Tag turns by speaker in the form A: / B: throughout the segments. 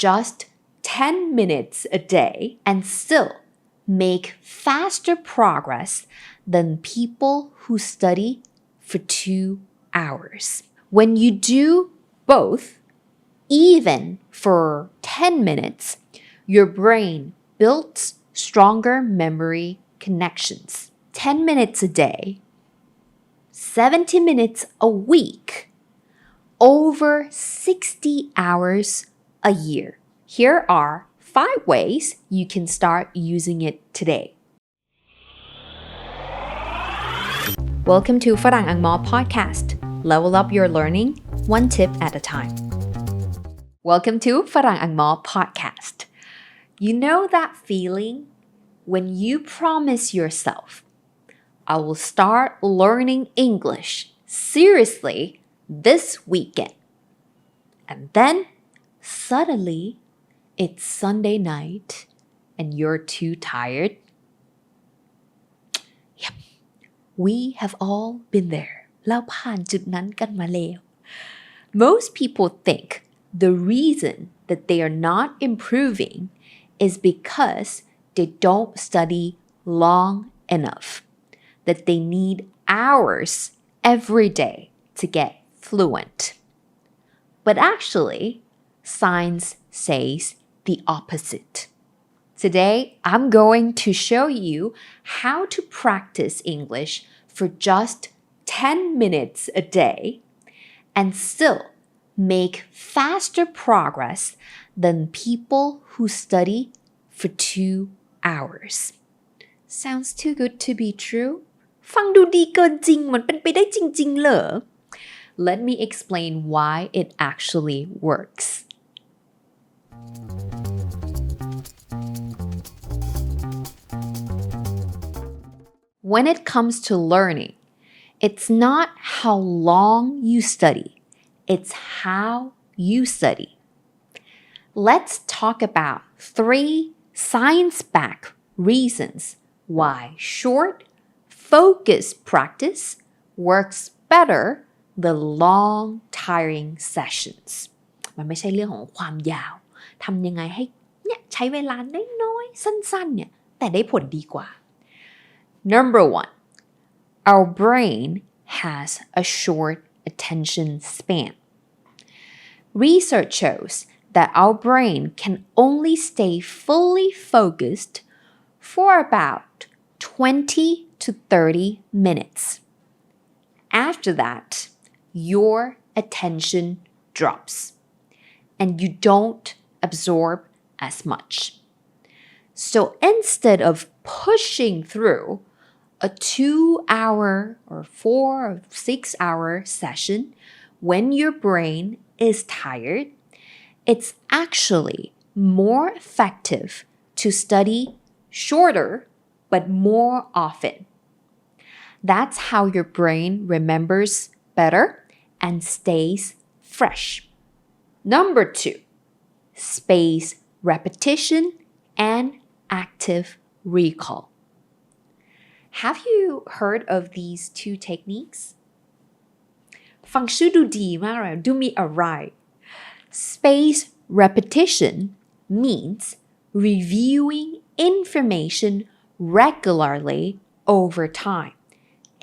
A: just 10 minutes a day and still make faster progress than people who study for two hours. When you do both, even for 10 minutes, your brain builds stronger memory connections. 10 minutes a day, 70 minutes a week, over 60 hours a year. Here are five ways you can start using it today. Welcome to ฝรั่งอังมอ podcast. Level up your learning one tip at a time. Welcome to ฝรั่งอังมอ podcast. You know that feeling when you promise yourself, I will start learning English seriously this weekend. And then suddenly it's Sunday night and you're too tired. Yep, we have all been there. เราผ่านจุดนั้นกันมาแล้ว Most people think the reason that they are not improving is because they don't study long enough, that they need hours every day to get fluent. But actually, science says the opposite. Today, I'm going to show you how to practice English for just 10 minutes a day and still make faster progress than people who study for two hours. Sounds too good to be true? ฟังดูดีเกินจริงมันเป็นไปได้จริงๆเหรอ Let me explain why it actually works. When it comes to learning, it's not how long you study, it's how you study. Let's talk about three science backed reasons why short, focused practice works better than long, tiring sessions. มันไม่ใช่เรื่องของความยาว ทำยังไงให้เนี่ยใช้เวลาน้อยๆสั้นๆเนี่ยแต่ได้ผลดีกว่า Number one, our brain has a short attention span. Research shows that our brain can only stay fully focused for about 20 to 30 minutes. After that, your attention drops and you don't absorb as much. So instead of pushing through a two hour or four or six hour session when your brain is tired, it's actually more effective to study shorter but more often. That's how your brain remembers better and stays fresh. Number two, space repetition and active recall. Have you heard of these two techniques? ฟังชื่อดูดีมากเลยดูมีอะไร Space repetition means reviewing information regularly over time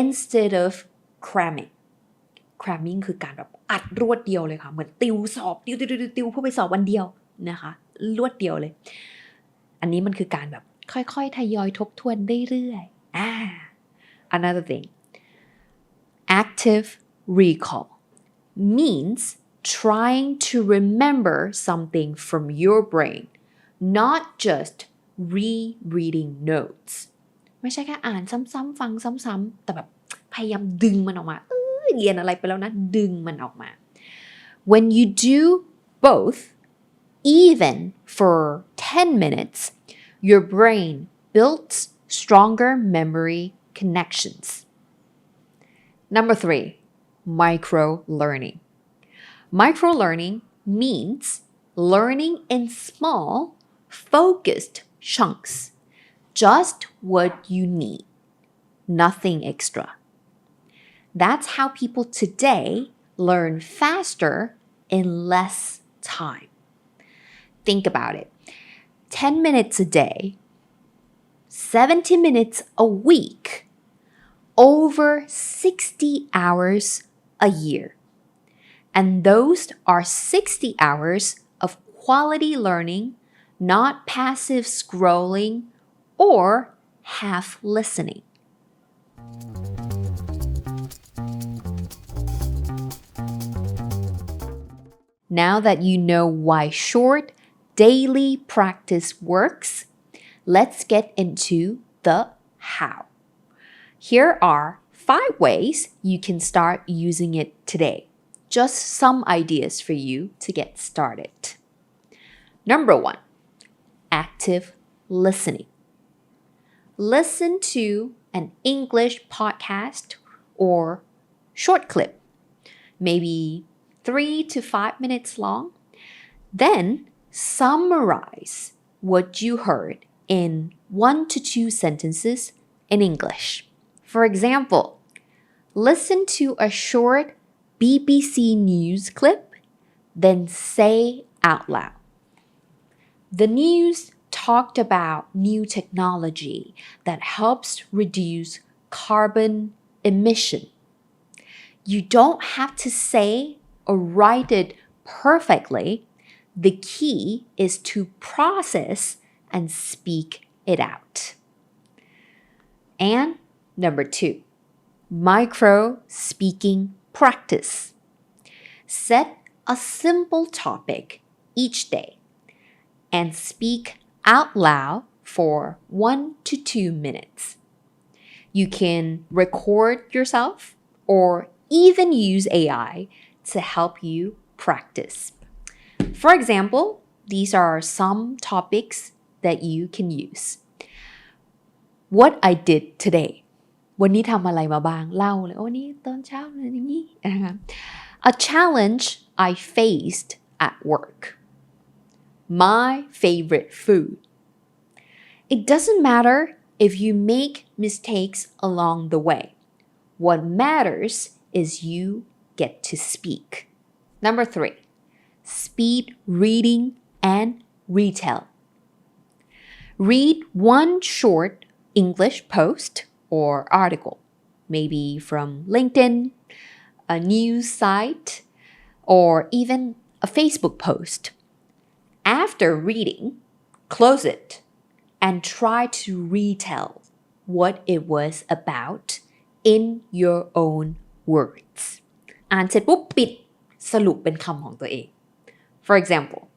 A: instead of cramming cramming คือการแบบอัดรวดเดียวเลยค่ะ เหมือนติวสอบติวติวติวติวเพื่อไปสอบวันเดียว นะคะรวดเดียวเลย อันนี้มันคือการแบบค่อยๆ ทยอยทบทวนเรื่อยๆอ่า another thing active recall means trying to remember something from your brain not just rereading notes ไม่ใช่แค่อ่านซ้ำๆฟังซ้ำๆแต่แบบพยายามดึงมันออกมาเออเรียนอะไรไปแล้วนะ ดึงมันออกมา when you do both even for 10 minutes your brain builds stronger memory connections. Number three micro learning micro learning means learning in small focused chunks just what you need nothing extra. That's how people today learn faster in less time. Think about it 10 minutes a day, 70 minutes a week, over 60 hours a year. And those are 60 hours of quality learning, not passive scrolling or half listening. Now that you know why short daily practice works, let's get into the how. Here are five ways you can start using it today. Just some ideas for you to get started. Number one, active listening. Listen to an English podcast or short clip, maybe three to five minutes long. Then summarize what you heard in one to two sentences in English. For example, listen to a short BBC News clip, then say out loud. The news talked about new technology that helps reduce carbon emission. You don't have to say or write it perfectly, the key is to process and speak it out. And number two, micro speaking practice. Set a simple topic each day and speak out loud for one to two minutes. You can record yourself or even use AI to help you practice. For example, these are some topics that you can use. What I did today วันนี้ทำอะไรมาบ้างเล่าเลยโอ้นี่ตอนเช้าเลยอย่างนี้นะคะ A challenge I faced at work My favorite food It doesn't matter if you make mistakes along the way What matters is you get to speak. Number three, speed reading and retell. Read one short English post or article, maybe from LinkedIn, a news site, or even a Facebook post. After reading, close it and try to retell what it was about in your own words. อ่านเสร็จปุ๊บปิดสรุปเป็นคำของตัวเอง for example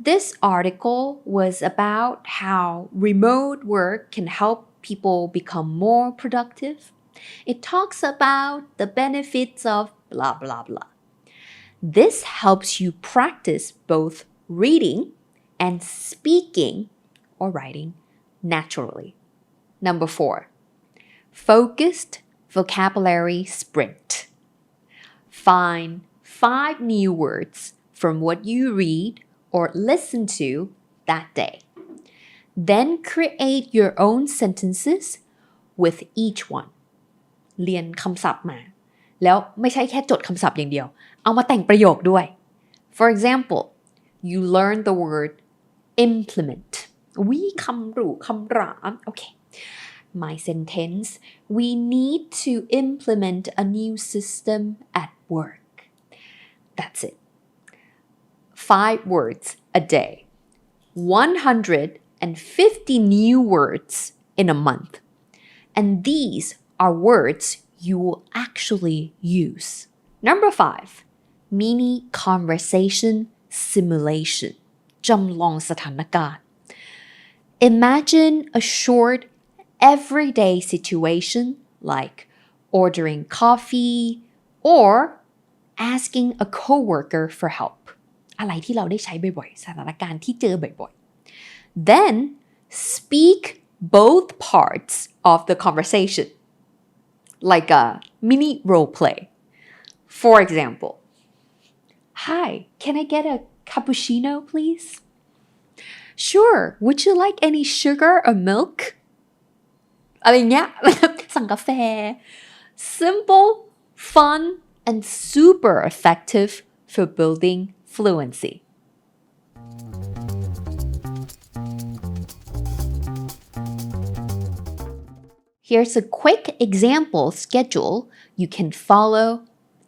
A: this article was about how remote work can help people become more productive. It talks about the benefits of blah blah blah. This helps you practice both reading and speaking or writing naturally. Number 4 focused vocabulary sprint. Find five new words from what you read or listen to that day. Then create your own sentences with each one เรียนคำศัพท์มา แล้วไม่ใช่แค่จดคำศัพท์อย่างเดียว เอามาแต่งประโยคด้วย For example you learn the word implement วิคำรูคำรามโอเค my sentence we need to implement a new system at work. That's it. Five words a day. 150 new words in a month. And these are words you will actually use. Number five, mini conversation simulation. จำลองสถานการณ์ Imagine a short everyday situation like ordering coffee, or asking a coworker for help อะไรที่เราได้ใช้บ่อยๆสถานการณ์ที่เจอบ่อยๆ then speak both parts of the conversation like a mini role play for example hi can I get a cappuccino please sure would you like any sugar or milk อะไรเงี้ยสั่งกาแฟ simple fun and super effective for building fluency. Here's a quick example schedule you can follow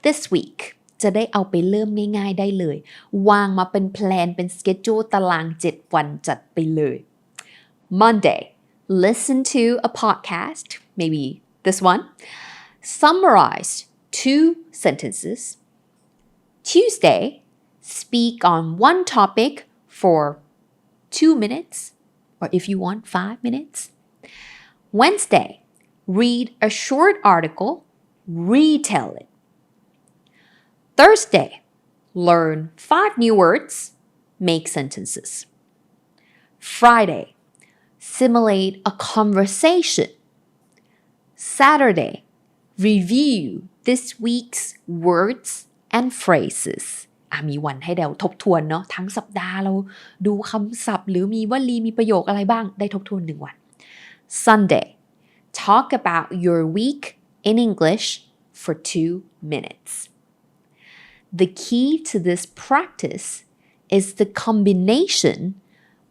A: this week. จะได้เอาไปเริ่มง่ายๆได้เลย วางมาเป็นแพลนเป็นสเกจ Monday listen to a podcast maybe this one. Summarize two sentences. Tuesday speak on one topic for two minutes or if you want five minutes Wednesday read a short article retell it Thursday, learn five new words, make sentences. Friday, simulate a conversation. Saturday, review this week's words and phrases อะมีวันให้เราทบทวนเนาะทั้งสัปดาห์เราดูคำศัพท์ หรือมีวลีมีประโยคอะไรบ้างได้ทบทวนหนึ่งวัน Sunday talk about your week in English for two minutes the key to this practice is the combination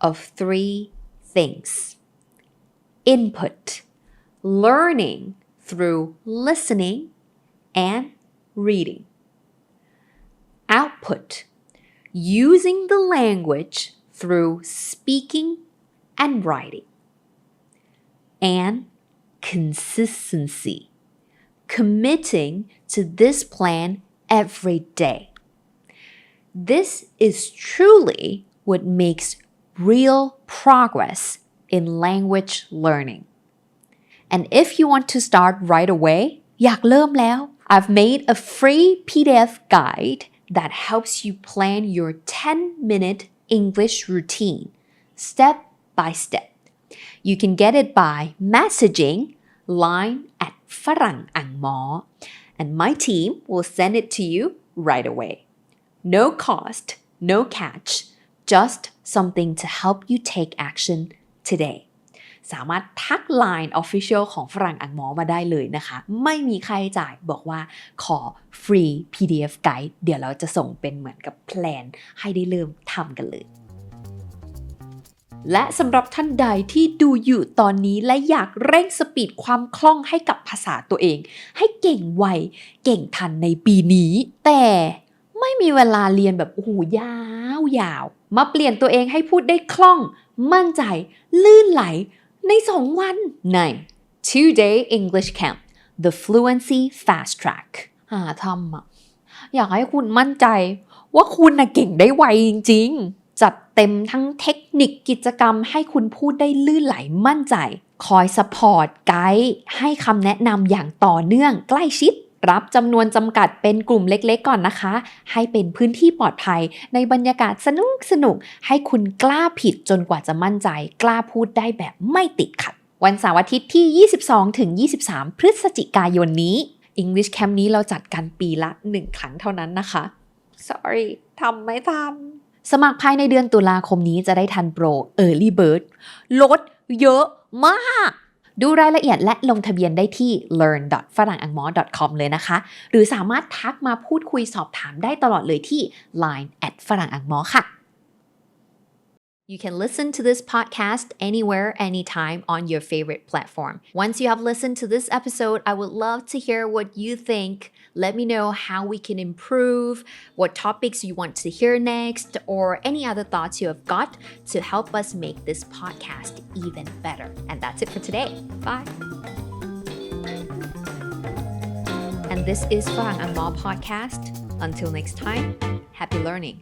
A: of three things input, learning through listening and reading, output, using the language through speaking and writing, and consistency, committing to this plan every day. This is truly what makes real progress in language learning. And if you want to start right away อยากเริ่มแล้ว I've made a free PDF guide that helps you plan your 10 minute English routine step by step. You can get it by messaging line at Farang Ang Mo, and my team will send it to you right away. No cost, no catch, just something to help you take action today. สามารถทัก Line Official ของฝรั่งอังมอมาได้เลยนะคะ ไม่มีค่าใช้จ่ายบอกว่าขอฟรี PDF Guide เดี๋ยวเราจะส่งเป็นเหมือนกับแพลนให้ได้เริ่มทำกันเลยและสำหรับท่านใดที่ดูอยู่ตอนนี้และอยากเร่งสปีดความคล่องให้กับภาษาตัวเอง ให้เก่งไว เก่งทันในปีนี้ แต่ไม่มีเวลาเรียนแบบโอ้โหยาวยาว มาเปลี่ยนตัวเองให้พูดได้คล่อง มั่นใจ ลื่นไหล ใน 2 วันใน Two Day English Camp The Fluency Fast Track หาทำอะอยากให้คุณมั่นใจว่าคุณน่ะเก่งได้ไวจริง ๆ จัดเต็มทั้งเทคนิคกิจกรรมให้คุณพูดได้ลื่นไหลมั่นใจ คอยสปอร์ตไกด์ให้คำแนะนำอย่างต่อเนื่องใกล้ชิด รับจำนวนจำกัดเป็นกลุ่มเล็กๆก่อนนะคะ ให้เป็นพื้นที่ปลอดภัยในบรรยากาศสนุกสนุกๆให้คุณกล้าผิดจนกว่าจะมั่นใจ กล้าพูดได้แบบไม่ติดขัด วันเสาร์อาทิตย์ที่ 22 ถึง 23 พฤศจิกายนนี้ English Camp นี้เราจัดกันปีละ 1 ครั้งเท่านั้นนะคะ sorry ทำไม่ทันสมัครภายในเดือนตุลาคมนี้จะได้ทันโปร Early Bird ลดเยอะมาก ดูรายละเอียดและลงทะเบียนได้ที่ learn ฝรั่งอังมอ .com เลยนะคะ หรือสามารถทักมาพูดคุยสอบถามได้ตลอดเลยที่ line at ฝรั่งอังมอค่ะ You can listen to this podcast anywhere, anytime on your favorite platform. Once you have listened to this episode, I would love to hear what you think. Let me know how we can improve, what topics you want to hear next, or any other thoughts you have got to help us make this podcast even better. And that's it for today. Bye. And this is Farang Amal Podcast. Until next time, happy learning.